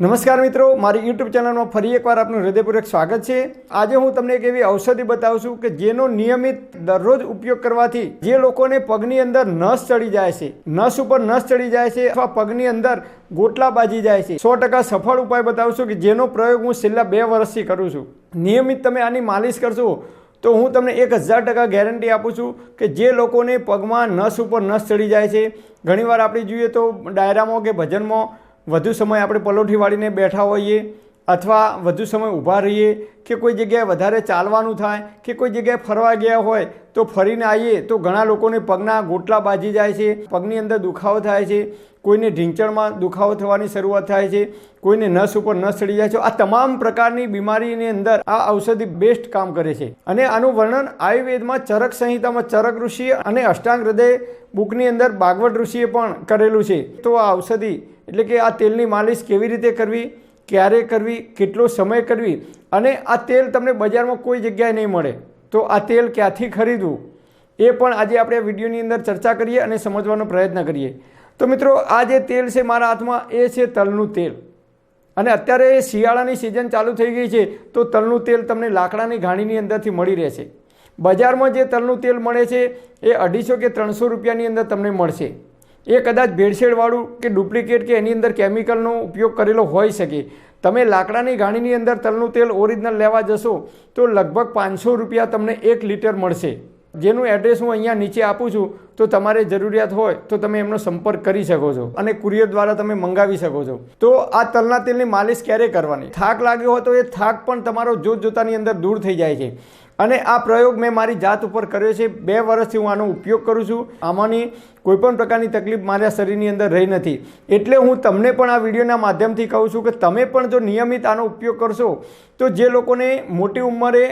નમસ્કાર મિત્રો, મારી યુટ્યુબ ચેનલમાં ફરી એકવાર આપનું હૃદયપૂર્વક સ્વાગત છે. આજે હું તમને એક એવી ઔષધિ બતાવું છું કે જેનો નિયમિત દરરોજ ઉપયોગ કરવાથી જે લોકોને પગની અંદર નસ ચડી જાય છે, નસ ઉપર નસ ચડી જાય છે અથવા પગની અંદર ગોટલા બાજી જાય છે. સો ટકા સફળ ઉપાય બતાવું છું કે જેનો પ્રયોગ હું છેલ્લા બે વર્ષથી કરું છું. નિયમિત તમે આની માલિશ કરશો તો હું તમને એક હજાર ટકા ગેરંટી આપું છું કે જે લોકોને પગમાં નસ ઉપર નસ ચડી જાય છે, ઘણીવાર આપણે જોઈએ તો ડાયરામાં કે ભજનમાં વધુ સમય આપણે પલોઠી વાળીને બેઠા હોઈએ અથવા વધુ સમય ઊભા રહીએ કે કોઈ જગ્યાએ વધારે ચાલવાનું થાય કે કોઈ જગ્યાએ ફરવા ગયા હોય તો ફરીને આવીએ તો ઘણા લોકોને પગના ગોટલા બાજી જાય છે, પગની અંદર દુખાવો થાય છે, કોઈને ઢીંચણમાં દુખાવો થવાની શરૂઆત થાય છે, કોઈને નસ ઉપર નસ ચડી જાય છે. આ તમામ પ્રકારની બીમારીની અંદર આ ઔષધિ બેસ્ટ કામ કરે છે. અને આનું વર્ણન આયુર્વેદમાં ચરક સંહિતામાં ચરક ઋષિએ અને અષ્ટાંગ હૃદય બુકની અંદર બાગવટ ઋષિએ પણ કરેલું છે. તો આ ઔષધિ એટલે કે આ તેલની માલિશ કેવી રીતે કરવી, ક્યારે કરવી, કેટલો સમય કરવી અને આ તેલ તમને બજારમાં કોઈ જગ્યાએ નહીં મળે. તો આ તેલ ક્યાંથી ખરીદવું? એ પણ આજે આપણે વિડીયોની અંદર ચર્ચા કરીએ અને સમજવાનો પ્રયત્ન કરીએ. તો મિત્રો, આ જે તેલ છે મારા હાથમાં, એ છે તલનું તેલ. અને અત્યારે શિયાળાની સિઝન ચાલુ થઈ ગઈ છે, તો તલનું તેલ તમને લાકડાની ઘાણીની અંદરથી મળી રહેશે. બજારમાં જે તલનું તેલ મળે છે, એ અઢીસો કે ત્રણસો રૂપિયાની અંદર તમને મળશે. એ કદાચ ભેળસેળવાળું કે ડુપ્લિકેટ કે એની અંદર કેમિકલનો ઉપયોગ કરેલો હોઈ શકે. તમે લાકડાની ગાણીની અંદર તલનું તેલ ઓરિજિનલ લેવા જશો તો લગભગ પાંચસો રૂપિયા તમને એક લીટર મળશે. જેનું એડ્રેસ હું અહીંયા નીચે આપું છું, તો તમારે જરૂરિયાત હોય તો તમે એમનો સંપર્ક કરી શકો છો અને કુરિયર દ્વારા તમે મંગાવી શકો છો. તો આ તલના તેલની માલિશ ક્યારે કરવાની? થાક લાગ્યો હોય તો એ થાક પણ તમારો જોત જોતાની અંદર દૂર થઈ જાય છે. અને આ પ્રયોગ મેં મારી જાત ઉપર કર્યો છે. બે વર્ષથી હું આનો ઉપયોગ કરું છું. આમાંની કોઈપણ પ્રકારની તકલીફ મારા શરીરની અંદર રહી નથી. એટલે હું તમને પણ આ વિડીયોના માધ્યમથી કહું છું કે તમે પણ જો નિયમિત આનો ઉપયોગ કરશો, તો જે લોકોને મોટી ઉંમરે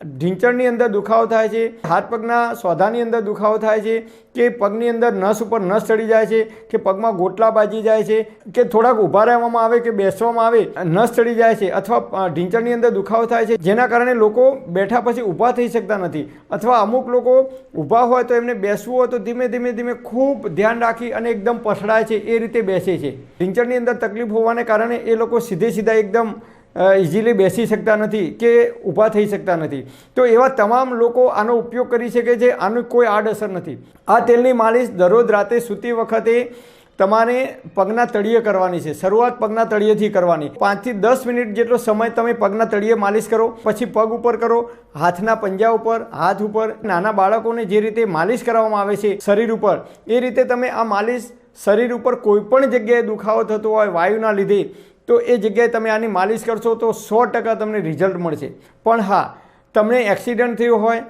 ઢીંચણની અંદર દુખાવો થાય છે, હાથ પગના સોધાની અંદર દુખાવો થાય છે, કે પગની અંદર નસ ઉપર નસ ચડી જાય છે, કે પગમાં ગોટલા બાજી જાય છે, કે થોડાક ઊભા રહેવામાં આવે કે બેસવામાં આવે, નસ ચડી જાય છે અથવા ઢીંચણની અંદર દુખાવો થાય છે, જેના કારણે લોકો બેઠા પછી ઊભા થઈ શકતા નથી અથવા અમુક લોકો ઊભા હોય તો એમને બેસવું હોય તો ધીમે ધીમે ધીમે ખૂબ ધ્યાન રાખી અને એકદમ પછડાય છે, એ રીતે બેસે છે. ઢીંચણની અંદર તકલીફ હોવાને કારણે એ લોકો સીધે સીધા એકદમ ઇઝીલી બેસી શકતા નથી કે ઊભા થઈ શકતા નથી. તો એવા તમામ લોકો આનો ઉપયોગ કરી શકે છે, આનું કોઈ આડઅસર નથી. આ તેલની માલિશ દરરોજ રાતે સૂતી વખતે તમારે પગના તળિયે કરવાની છે. શરૂઆત પગના તળિયેથી કરવાની. પાંચથી દસ મિનિટ જેટલો સમય તમે પગના તળિયે માલિશ કરો, પછી પગ ઉપર કરો, હાથના પંજા ઉપર, હાથ ઉપર. નાના બાળકોને જે રીતે માલિશ કરવામાં આવે છે શરીર ઉપર, એ રીતે તમે આ માલિશ શરીર ઉપર કોઈ પણ જગ્યાએ દુખાવો થતો હોય, વાયુના લીધે તો એ જગ્યાએ તમે આની માલિશ કરશો તો સો ટકા તમને રિઝલ્ટ મળશે. પણ હા, તમને એક્સિડન્ટ થયો હોય,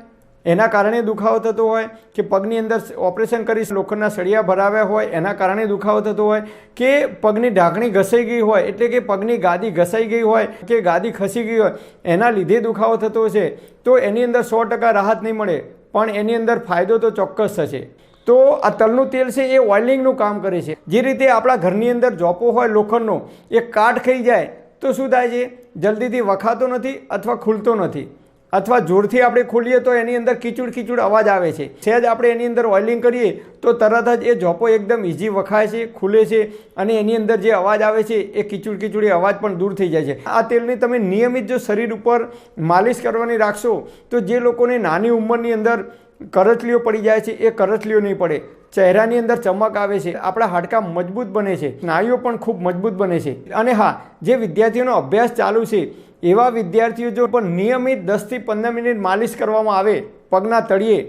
એના કારણે દુખાવો થતો હોય, કે પગની અંદર ઓપરેશન કરી લોખંડના સળિયા ભરાવ્યા હોય, એના કારણે દુખાવો થતો હોય, કે પગની ઢાંકણી ઘસાઈ ગઈ હોય, એટલે કે પગની ગાદી ઘસાઈ ગઈ હોય, કે ગાદી ખસી ગઈ હોય, એના લીધે દુખાવો થતો હશે, તો એની અંદર સો ટકા રાહત નહીં મળે. પણ એની અંદર ફાયદો તો ચોક્કસ થશે. તો આ તલનું તેલ છે એ ઓઇલિંગનું કામ કરે છે. જે રીતે આપણા ઘરની અંદર જોપો હોય, લોખંડનો, એ કાટ ખાઈ જાય, તો શું થાય છે? જલ્દીથી વખાતો નથી અથવા ખુલતો નથી. અથવા જોરથી આપણે ખોલીએ તો એની અંદર કીચુડ કીચુડ અવાજ આવે છે. સહેજ આપણે એની અંદર ઓઇલિંગ કરીએ, તો તરત જ એ જોપો એકદમ ઇઝી વખાય છે, ખુલે છે અને એની અંદર જે અવાજ આવે છે, એ કીચુડ એ અવાજ પણ દૂર થઈ જાય છે. આ તેલની તમે નિયમિત જો શરીર ઉપર માલિશ કરવાની રાખશો, તો જે લોકોને નાની ઉંમરની અંદર કરચલીઓ પડી જાય છે, એ કરચલીઓ નહીં પડે. ચહેરાની અંદર ચમક આવે છે, આપણા હાડકાં મજબૂત બને છે, સ્નાયુઓ પણ ખૂબ મજબૂત બને છે. અને હા, જે વિદ્યાર્થીઓનો અભ્યાસ ચાલુ છે, એવા વિદ્યાર્થીઓ જો પણ નિયમિત દસથી પંદર મિનિટ માલિશ કરવામાં આવે પગના તળિયે,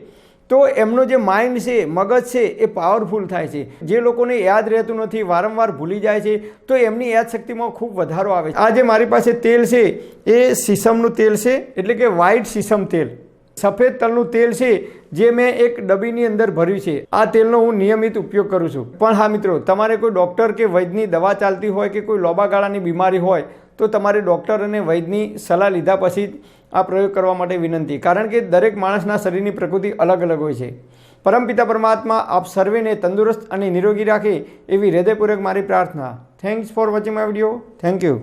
તો એમનો જે માઇન્ડ છે, મગજ છે, એ પાવરફુલ થાય છે. જે લોકોને યાદ રહેતું નથી, વારંવાર ભૂલી જાય છે, તો એમની યાદ શક્તિમાં ખૂબ વધારો આવે છે. આ જે મારી પાસે તેલ છે, એ સીસમનું તેલ છે, એટલે કે વ્હાઇટ સીસમ તેલ. સફેદ તલનું તેલ છે, જે મેં એક ડબ્બીની અંદર ભર્યું છે. આ તેલનો હું નિયમિત ઉપયોગ કરું છું. પણ હા મિત્રો, તમારે કોઈ ડૉક્ટર કે વૈદ્યની દવા ચાલતી હોય કે કોઈ લોબા ગાળાની બીમારી હોય, તો તમારે ડૉક્ટર અને વૈદ્યની સલાહ લીધા પછી જ આ પ્રયોગ કરવા માટે વિનંતી. કારણ કે દરેક માણસના શરીરની પ્રકૃતિ અલગ અલગ હોય છે. પરમપિતા પરમાત્મા, આપ સર્વેને તંદુરસ્ત અને નિરોગી રાખે એવી હૃદયપૂર્વક મારી પ્રાર્થના. Thanks for watching my video thank you